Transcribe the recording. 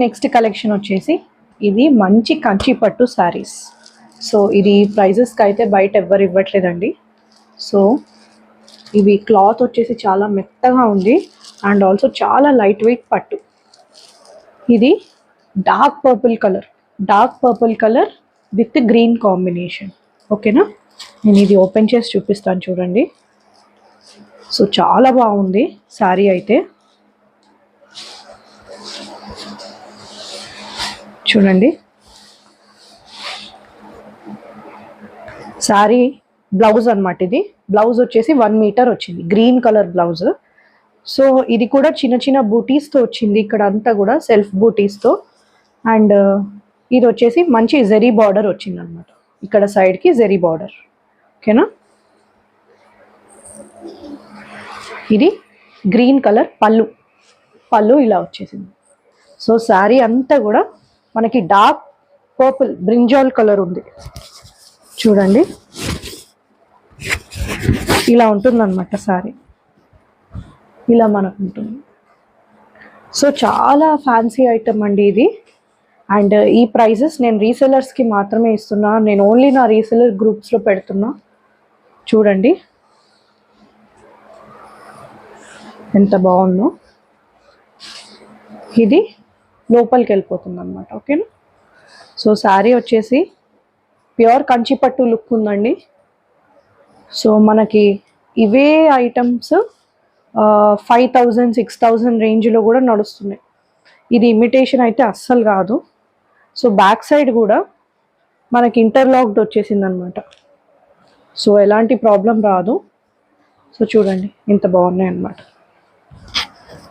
Next collection వచ్చేసి ఇది మంచి కంచి పట్టు శారీస్ సో ఇది ప్రైజెస్కి అయితే బయట ఎవ్వరు ఇవ్వట్లేదండి. సో ఇవి క్లాత్ వచ్చేసి చాలా మెత్తగా ఉంది అండ్ ఆల్సో చాలా లైట్ వెయిట్ పట్టు. ఇది dark purple colour dark purple colour with green combination ఓకేనా నేను ఇది ఓపెన్ చేసి చూపిస్తాను చూడండి. సో చాలా బాగుంది శారీ అయితే. చూడండి. శారీ బ్లౌజ్ అనమాట ఇది. బ్లౌజ్ వచ్చేసి వన్ మీటర్ వచ్చింది. Green colour blouse. సో ఇది కూడా చిన్న చిన్న బూటీస్తో వచ్చింది. ఇక్కడ అంతా కూడా సెల్ఫ్ బూటీస్తో అండ్ ఇది వచ్చేసి మంచి జెరీ బార్డర్ వచ్చింది అనమాట ఇక్కడ సైడ్కి జెరీ బార్డర్ ఓకేనా ఇది గ్రీన్ కలర్ పళ్ళు. పళ్ళు ఇలా వచ్చేసింది. సో శారీ అంతా కూడా మనకి డార్క్ పర్పుల్ బ్రింజాల్ కలర్ ఉంది. చూడండి. ఇలా ఉంటుందన్నమాట సారీ. ఇలా మనకు ఉంటుంది. సో చాలా ఫ్యాన్సీ ఐటమ్ అండి ఇది. అండ్ ఈ ప్రైజెస్ నేను రీసెలర్స్కి మాత్రమే ఇస్తున్నా. నేను ఓన్లీ నా రీసెలర్ గ్రూప్స్లో పెడుతున్నా. చూడండి. ఎంత బాగుందో. ఇది లోపలికి వెళ్ళిపోతుంది అనమాట ఓకేనా? సో శారీ వచ్చేసి ప్యూర్ కంచిపట్టు లుక్ ఉందండి. సో మనకి ఇవే items five thousand six thousand రేంజ్లో కూడా నడుస్తున్నాయి. ఇది ఇమిటేషన్ అయితే అస్సలు కాదు. సో బ్యాక్ సైడ్ కూడా మనకి ఇంటర్లాక్డ్ వచ్చేసింది అనమాట సో ఎలాంటి ప్రాబ్లం రాదు. సో చూడండి ఇంత బాగున్నాయి అన్నమాట